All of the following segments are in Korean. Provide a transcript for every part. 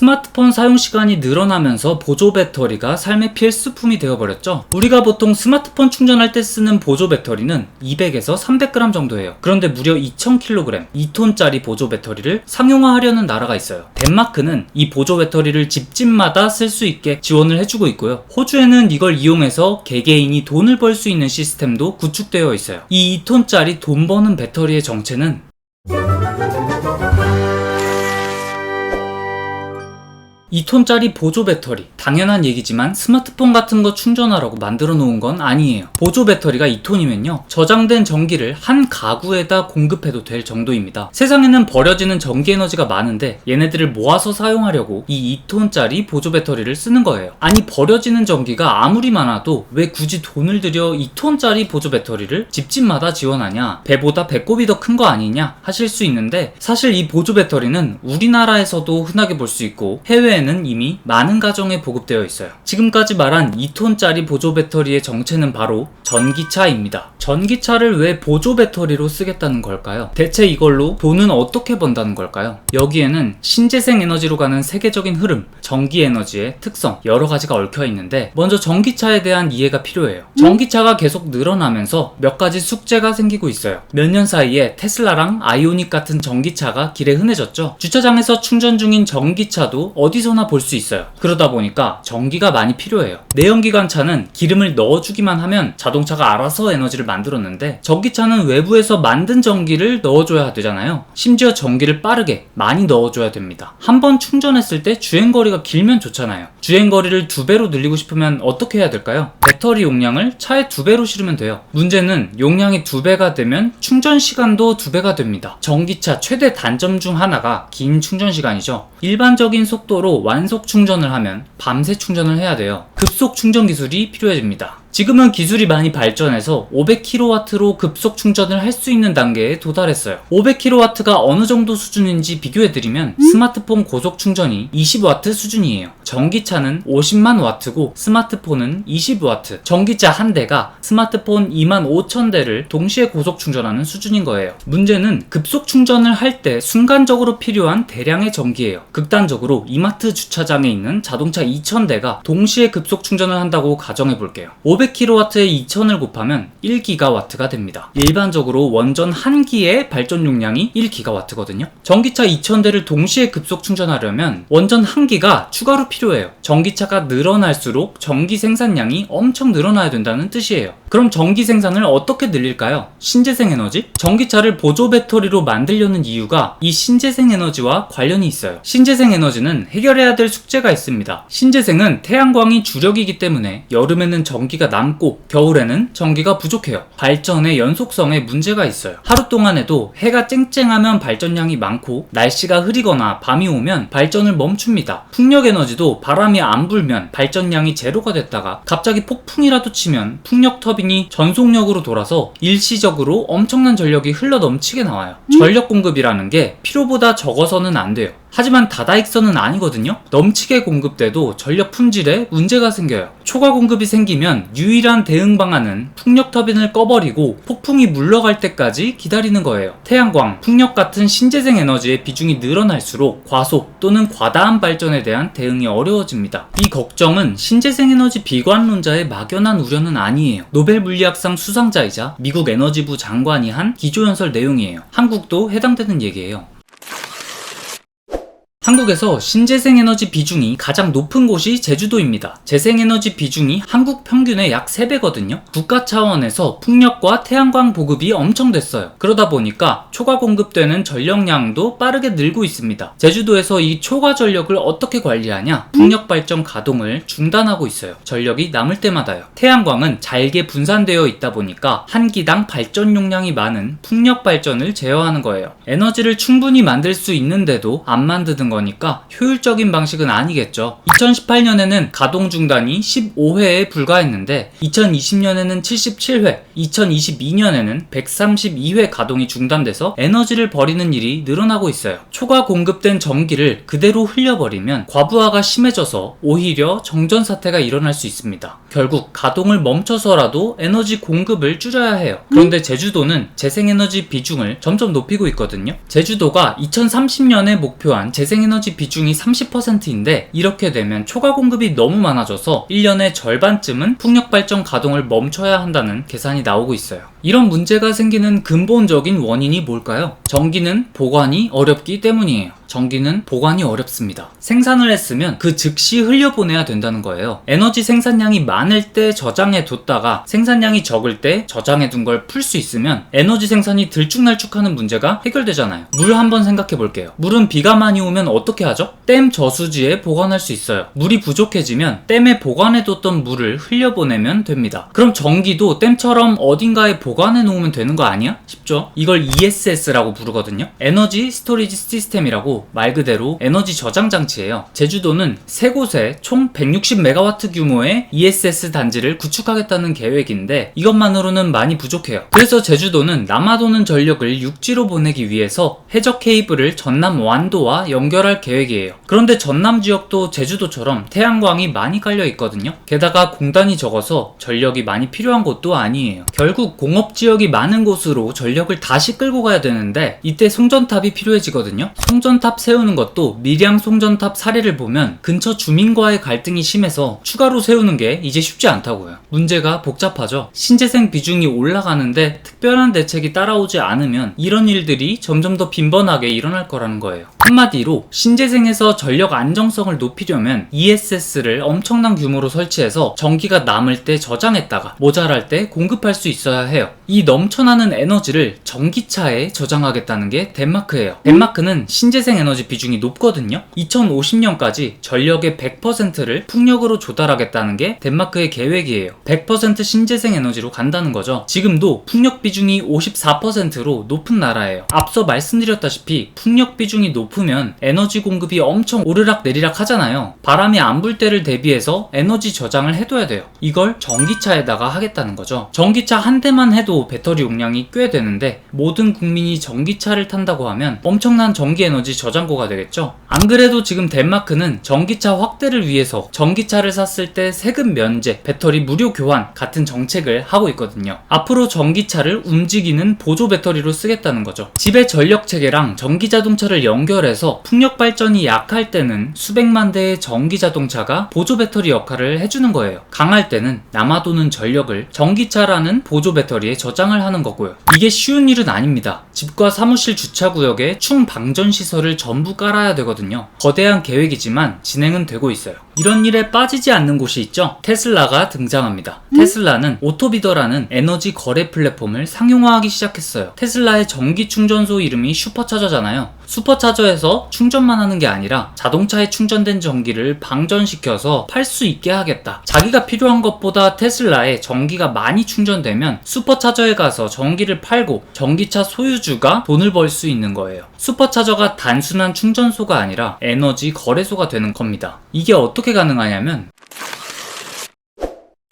스마트폰 사용 시간이 늘어나면서 보조 배터리가 삶의 필수품이 되어버렸죠. 우리가 보통 스마트폰 충전할 때 쓰는 보조 배터리는 200에서 300g 정도예요. 그런데 무려 2000kg, 2톤짜리 보조 배터리를 상용화하려는 나라가 있어요. 덴마크는 이 보조 배터리를 집집마다 쓸 수 있게 지원을 해주고 있고요. 호주에는 이걸 이용해서 개개인이 돈을 벌 수 있는 시스템도 구축되어 있어요. 이 2톤짜리 돈 버는 배터리의 정체는 2톤짜리 보조 배터리. 당연한 얘기지만 스마트폰 같은 거 충전하라고 만들어 놓은 건 아니에요. 보조 배터리가 2톤이면요. 저장된 전기를 한 가구에다 공급해도 될 정도입니다. 세상에는 버려지는 전기 에너지가 많은데 얘네들을 모아서 사용하려고 이 2톤짜리 보조 배터리를 쓰는 거예요. 아니 버려지는 전기가 아무리 많아도 왜 굳이 돈을 들여 2톤짜리 보조 배터리를 집집마다 지원하냐? 배보다 배꼽이 더 큰 거 아니냐? 하실 수 있는데 사실 이 보조 배터리는 우리나라에서도 흔하게 볼 수 있고 해외에 는 이미 많은 가정에 보급되어 있어요. 지금까지 말한 2톤짜리 보조 배터리의 정체는 바로 전기차입니다. 전기차를 왜 보조 배터리로 쓰겠다는 걸까요? 대체 이걸로 돈은 어떻게 번다는 걸까요? 여기에는 신재생 에너지로 가는 세계적인 흐름, 전기 에너지의 특성, 여러 가지가 얽혀 있는데 먼저 전기차에 대한 이해가 필요해요. 전기차가 계속 늘어나면서 몇 가지 숙제가 생기고 있어요. 몇 년 사이에 테슬라랑 아이오닉 같은 전기차가 길에 흔해졌죠. 주차장에서 충전 중인 전기차도 어디서 나 볼 수 있어요. 그러다 보니까 전기가 많이 필요해요. 내연기관차는 기름을 넣어주기만 하면 자동차가 알아서 에너지를 만들었는데 전기차는 외부에서 만든 전기를 넣어줘야 되잖아요. 심지어 전기를 빠르게 많이 넣어줘야 됩니다. 한 번 충전했을 때 주행거리가 길면 좋잖아요. 주행거리를 두 배로 늘리고 싶으면 어떻게 해야 될까요? 배터리 용량을 차에 두 배로 실으면 돼요. 문제는 용량이 두 배가 되면 충전 시간도 두 배가 됩니다. 전기차 최대 단점 중 하나가 긴 충전 시간이죠. 일반적인 속도로 완속 충전을 하면 밤새 충전을 해야 돼요. 급속 충전 기술이 필요해집니다. 지금은 기술이 많이 발전해서 500kW로 급속 충전을 할 수 있는 단계에 도달했어요. 500kW가 어느 정도 수준인지 비교해드리면 스마트폰 고속 충전이 20W 수준이에요. 전기차는 50만 와트고 스마트폰은 20W. 전기차 한 대가 스마트폰 2만 5천 대를 동시에 고속 충전하는 수준인 거예요. 문제는 급속 충전을 할 때 순간적으로 필요한 대량의 전기예요. 극단적으로 이마트 주차장에 있는 자동차 2,000대가 동시에 급속 충전을 한다고 가정해 볼게요. 500kW에 2,000을 곱하면 1GW가 됩니다. 일반적으로 원전 한 기의 발전 용량이 1GW거든요. 전기차 2,000대를 동시에 급속 충전하려면 원전 한 기가 추가로 필요해요. 전기차가 늘어날수록 전기 생산량이 엄청 늘어나야 된다는 뜻이에요. 그럼 전기 생산을 어떻게 늘릴까요? 신재생 에너지? 전기차를 보조 배터리로 만들려는 이유가 이 신재생 에너지와 관련이 있어요. 신재생 에너지는 해결해야 될 숙제가 있습니다. 신재생은 태양광이 주력이기 때문에 여름에는 전기가 남고 겨울에는 전기가 부족해요. 발전의 연속성에 문제가 있어요. 하루 동안에도 해가 쨍쨍하면 발전량이 많고 날씨가 흐리거나 밤이 오면 발전을 멈춥니다. 풍력 에너지도 바람이 안 불면 발전량이 제로가 됐다가 갑자기 폭풍이라도 치면 풍력 터빈 이 전속력으로 돌아서 일시적으로 엄청난 전력이 흘러 넘치게 나와요. 전력 공급이라는 게 필요보다 적어서는 안 돼요. 하지만 다다익선은 아니거든요. 넘치게 공급돼도 전력 품질에 문제가 생겨요. 초과 공급이 생기면 유일한 대응 방안은 풍력 터빈을 꺼버리고 폭풍이 물러갈 때까지 기다리는 거예요. 태양광, 풍력 같은 신재생 에너지의 비중이 늘어날수록 과속 또는 과다한 발전에 대한 대응이 어려워집니다. 이 걱정은 신재생 에너지 비관론자의 막연한 우려는 아니에요. 노벨 물리학상 수상자이자 미국 에너지부 장관이 한 기조연설 내용이에요. 한국도 해당되는 얘기예요. 한국에서 신재생에너지 비중이 가장 높은 곳이 제주도입니다. 재생에너지 비중이 한국 평균의 약 3배거든요. 국가 차원에서 풍력과 태양광 보급이 엄청 됐어요. 그러다 보니까 초과 공급되는 전력량도 빠르게 늘고 있습니다. 제주도에서 이 초과 전력을 어떻게 관리하냐? 풍력 발전 가동을 중단하고 있어요. 전력이 남을 때마다요. 태양광은 잘게 분산되어 있다 보니까 한 기당 발전 용량이 많은 풍력 발전을 제어하는 거예요. 에너지를 충분히 만들 수 있는데도 안 만드는 거 니까 효율적인 방식은 아니겠죠. 2018년에는 가동 중단이 15회에 불과했는데 2020년에는 77회, 2022년에는 132회 가동이 중단돼서 에너지를 버리는 일이 늘어나고 있어요. 초과 공급된 전기를 그대로 흘려버리면 과부하가 심해져서 오히려 정전 사태가 일어날 수 있습니다. 결국 가동을 멈춰서라도 에너지 공급을 줄여야 해요. 그런데 제주도는 재생에너지 비중을 점점 높이고 있거든요. 제주도가 2030년에 목표한 재생에너지 에너지 비중이 30%인데 이렇게 되면 초과 공급이 너무 많아져서 1년의 절반쯤은 풍력 발전 가동을 멈춰야 한다는 계산이 나오고 있어요. 이런 문제가 생기는 근본적인 원인이 뭘까요? 전기는 보관이 어렵기 때문이에요. 전기는 보관이 어렵습니다. 생산을 했으면 그 즉시 흘려보내야 된다는 거예요. 에너지 생산량이 많을 때 저장해 뒀다가 생산량이 적을 때 저장해 둔 걸 풀 수 있으면 에너지 생산이 들쭉날쭉하는 문제가 해결되잖아요. 물 한번 생각해 볼게요. 물은 비가 많이 오면 어떻게 하죠? 댐 저수지에 보관할 수 있어요. 물이 부족해지면 댐에 보관해 뒀던 물을 흘려보내면 됩니다. 그럼 전기도 댐처럼 어딘가에 보 관해 놓으면 되는 거 아니야? 싶죠? 이걸 ESS라고 부르거든요. 에너지 스토리지 시스템이라고 말 그대로 에너지 저장 장치예요. 제주도는 세 곳에 총 160메가와트 규모의 ESS 단지를 구축하겠다는 계획인데 이것만으로는 많이 부족해요. 그래서 제주도는 남아도는 전력을 육지로 보내기 위해서 해적 케이블을 전남 완도와 연결할 계획이에요. 그런데 전남 지역도 제주도처럼 태양광이 많이 깔려 있거든요. 게다가 공단이 적어서 전력이 많이 필요한 곳도 아니에요. 결국 공업 지역이 많은 곳으로 전력을 다시 끌고 가야 되는데 이때 송전탑이 필요해지거든요. 송전탑 세우는 것도 밀양 송전탑 사례를 보면 근처 주민과의 갈등이 심해서 추가로 세우는 게 이제 쉽지 않다고요. 문제가 복잡하죠. 신재생 비중이 올라가는데 특별한 대책이 따라오지 않으면 이런 일들이 점점 더 빈번하게 일어날 거라는 거예요. 한마디로 신재생에서 전력 안정성을 높이려면 ESS를 엄청난 규모로 설치해서 전기가 남을 때 저장했다가 모자랄 때 공급할 수 있어야 해요. 이 넘쳐나는 에너지를 전기차에 저장하겠다는 게 덴마크예요. 덴마크는 신재생 에너지 비중이 높거든요. 2050년까지 전력의 100%를 풍력으로 조달하겠다는 게 덴마크의 계획이에요. 100% 신재생 에너지로 간다는 거죠. 지금도 풍력 비중이 54%로 높은 나라예요. 앞서 말씀드렸다시피 풍력 비중이 높으면 에너지 공급이 엄청 오르락 내리락 하잖아요. 바람이 안 불 때를 대비해서 에너지 저장을 해둬야 돼요. 이걸 전기차에다가 하겠다는 거죠. 전기차 한 대만 해도 배터리 용량이 꽤 되는데 모든 국민이 전기차를 탄다고 하면 엄청난 전기 에너지 저장고가 되겠죠. 안 그래도 지금 덴마크는 전기차 확대를 위해서 전기차를 샀을 때 세금 면제, 배터리 무료 교환 같은 정책을 하고 있거든요. 앞으로 전기차를 움직이는 보조 배터리로 쓰겠다는 거죠. 집의 전력 체계랑 전기 자동차를 연결해서 풍력 발전이 약할 때는 수백만 대의 전기 자동차가 보조 배터리 역할을 해주는 거예요. 강할 때는 남아도는 전력을 전기차라는 보조 배터리에 저장을 하는 거고요. 이게 쉬운 일은 아닙니다. 집과 사무실 주차 구역에 충 방전 시설을 전부 깔아야 되거든요. 거대한 계획이지만 진행은 되고 있어요. 이런 일에 빠지지 않는 곳이 있죠. 테슬라가 등장합니다. 테슬라는 오토비더라는 에너지 거래 플랫폼을 상용화하기 시작했어요. 테슬라의 전기 충전소 이름이 슈퍼차저잖아요. 슈퍼차저에서 충전만 하는 게 아니라 자동차에 충전된 전기를 방전시켜서 팔 수 있게 하겠다. 자기가 필요한 것보다 테슬라에 전기가 많이 충전되면 슈퍼차저에 가서 전기를 팔고 전기차 소유주가 돈을 벌 수 있는 거예요. 슈퍼차저가 단순한 충전소가 아니라 에너지 거래소가 되는 겁니다. 이게 어떻게 가능하냐면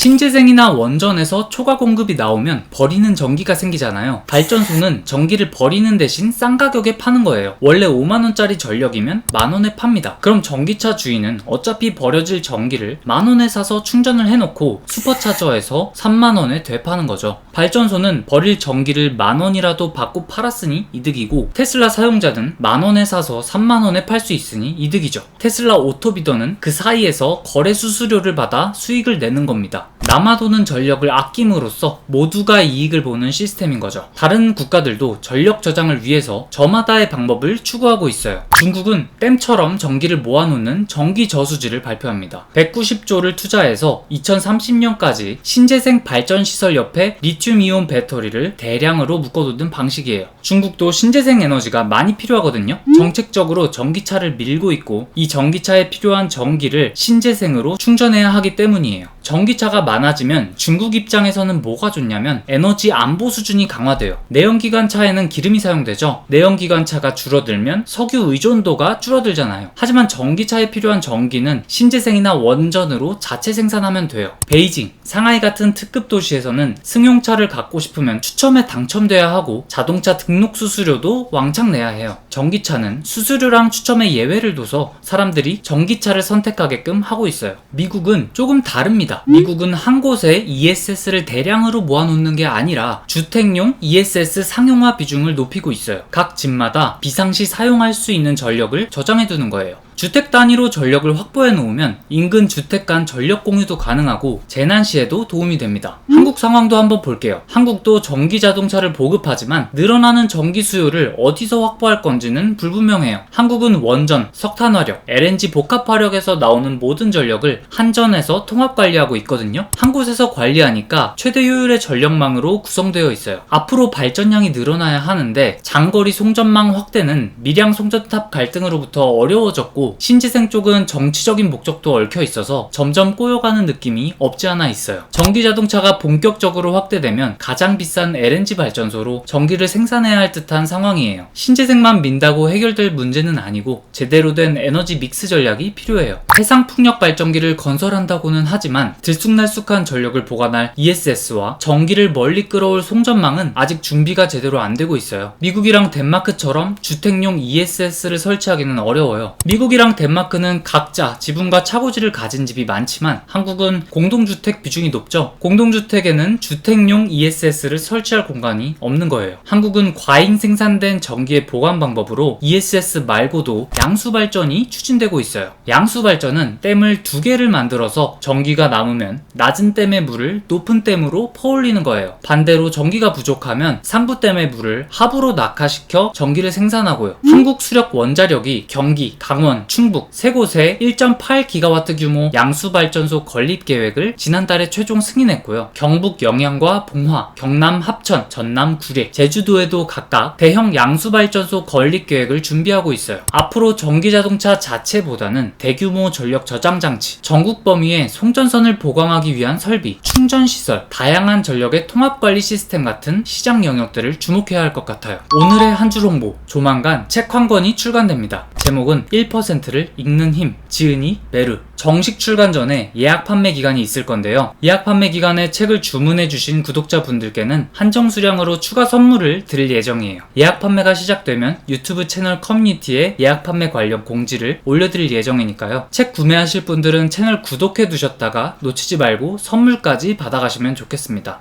신재생이나 원전에서 초과 공급이 나오면 버리는 전기가 생기잖아요. 발전소는 전기를 버리는 대신 싼 가격에 파는 거예요. 원래 5만원짜리 전력이면 만원에 팝니다. 그럼 전기차 주인은 어차피 버려질 전기를 만원에 사서 충전을 해놓고 슈퍼차저에서 3만원에 되파는 거죠. 발전소는 버릴 전기를 만 원이라도 받고 팔았으니 이득이고 테슬라 사용자는 만 원에 사서 3만 원에 팔 수 있으니 이득이죠. 테슬라 오토비더는 그 사이에서 거래 수수료를 받아 수익을 내는 겁니다. 남아도는 전력을 아낌으로써 모두가 이익을 보는 시스템인 거죠. 다른 국가들도 전력 저장을 위해서 저마다의 방법을 추구하고 있어요. 중국은 댐처럼 전기를 모아놓는 전기 저수지를 발표합니다. 190조를 투자해서 2030년까지 신재생 발전 시설 옆에 리튬 이온 배터리를 대량으로 묶어두는 방식이에요. 중국도 신재생 에너지가 많이 필요하거든요. 정책적으로 전기차를 밀고 있고 이 전기차에 필요한 전기를 신재생으로 충전해야 하기 때문이에요. 전기차가 많아지면 중국 입장에서는 뭐가 좋냐면 에너지 안보 수준이 강화돼요. 내연기관차에는 기름이 사용되죠. 내연기관차가 줄어들면 석유 의존도가 줄어들잖아요. 하지만 전기차에 필요한 전기는 신재생이나 원전으로 자체 생산하면 돼요. 베이징, 상하이 같은 특급 도시에서는 승용차를 갖고 싶으면 추첨에 당첨돼야 하고 자동차 등록 수수료도 왕창 내야 해요. 전기차는 수수료랑 추첨에 예외를 둬서 사람들이 전기차를 선택하게끔 하고 있어요. 미국은 조금 다릅니다. 아니다. 미국은 한 곳에 ESS를 대량으로 모아놓는 게 아니라 주택용 ESS 상용화 비중을 높이고 있어요. 각 집마다 비상시 사용할 수 있는 전력을 저장해두는 거예요. 주택 단위로 전력을 확보해 놓으면 인근 주택 간 전력 공유도 가능하고 재난 시에도 도움이 됩니다. 한국 상황도 한번 볼게요. 한국도 전기 자동차를 보급하지만 늘어나는 전기 수요를 어디서 확보할 건지는 불분명해요. 한국은 원전, 석탄 화력, LNG 복합 화력에서 나오는 모든 전력을 한전에서 통합 관리하고 있거든요. 한 곳에서 관리하니까 최대 효율의 전력망으로 구성되어 있어요. 앞으로 발전량이 늘어나야 하는데 장거리 송전망 확대는 밀양 송전탑 갈등으로부터 어려워졌고 신지생 쪽은 정치적인 목적도 얽혀 있어서 점점 꼬여가는 느낌이 없지 않아 있어요. 전기 자동차가 본격적으로 확대되면 가장 비싼 LNG 발전소로 전기를 생산해야 할 듯한 상황이에요. 신재생만 민다고 해결될 문제는 아니고 제대로 된 에너지 믹스 전략이 필요해요. 해상 풍력 발전기를 건설한다고는 하지만 들쑥날쑥한 전력을 보관할 ESS와 전기를 멀리 끌어올 송전망은 아직 준비가 제대로 안 되고 있어요. 미국이랑 덴마크처럼 주택용 ESS를 설치하기는 어려워요. 미국이랑 덴마크는 각자 지분과 차고지를 가진 집이 많지만 한국은 공동주택 비중이 높죠. 공동주택에는 주택용 ESS를 설치할 공간이 없는 거예요. 한국은 과잉 생산된 전기의 보관 방법으로 ESS 말고도 양수 발전이 추진되고 있어요. 양수 발전은 댐을 두 개를 만들어서 전기가 남으면 낮은 댐의 물을 높은 댐으로 퍼올리는 거예요. 반대로 전기가 부족하면 상부댐의 물을 하부로 낙하시켜 전기를 생산하고요. 한국 수력 원자력이 경기, 강원, 충북 세 곳에 1.8기가와트 규모 양수 발전소 건립 계획을 지난달에 최종 승인했고요. 경북 영양과 봉화, 경남 합천, 전남 구례, 제주도에도 각각 대형 양수 발전소 건립 계획을 준비하고 있어요. 앞으로 전기 자동차 자체보다는 대규모 전력 저장 장치, 전국 범위의 송전선을 보강하기 위한 설비, 충전 시설, 다양한 전력의 통합 관리 시스템 같은 시장 영역들을 주목해야 할 것 같아요. 오늘의 한 줄 홍보, 조만간 책 한 권이 출간됩니다. 제목은 1%를 읽는 힘, 지은이 메르. 정식 출간 전에 예약 판매 기간이 있을 건데요. 예약 판매 기간에 책을 주문해 주신 구독자분들께는 한정 수량으로 추가 선물을 드릴 예정이에요. 예약 판매가 시작되면 유튜브 채널 커뮤니티에 예약 판매 관련 공지를 올려드릴 예정이니까요. 책 구매하실 분들은 채널 구독해 두셨다가 놓치지 말고 선물까지 받아가시면 좋겠습니다.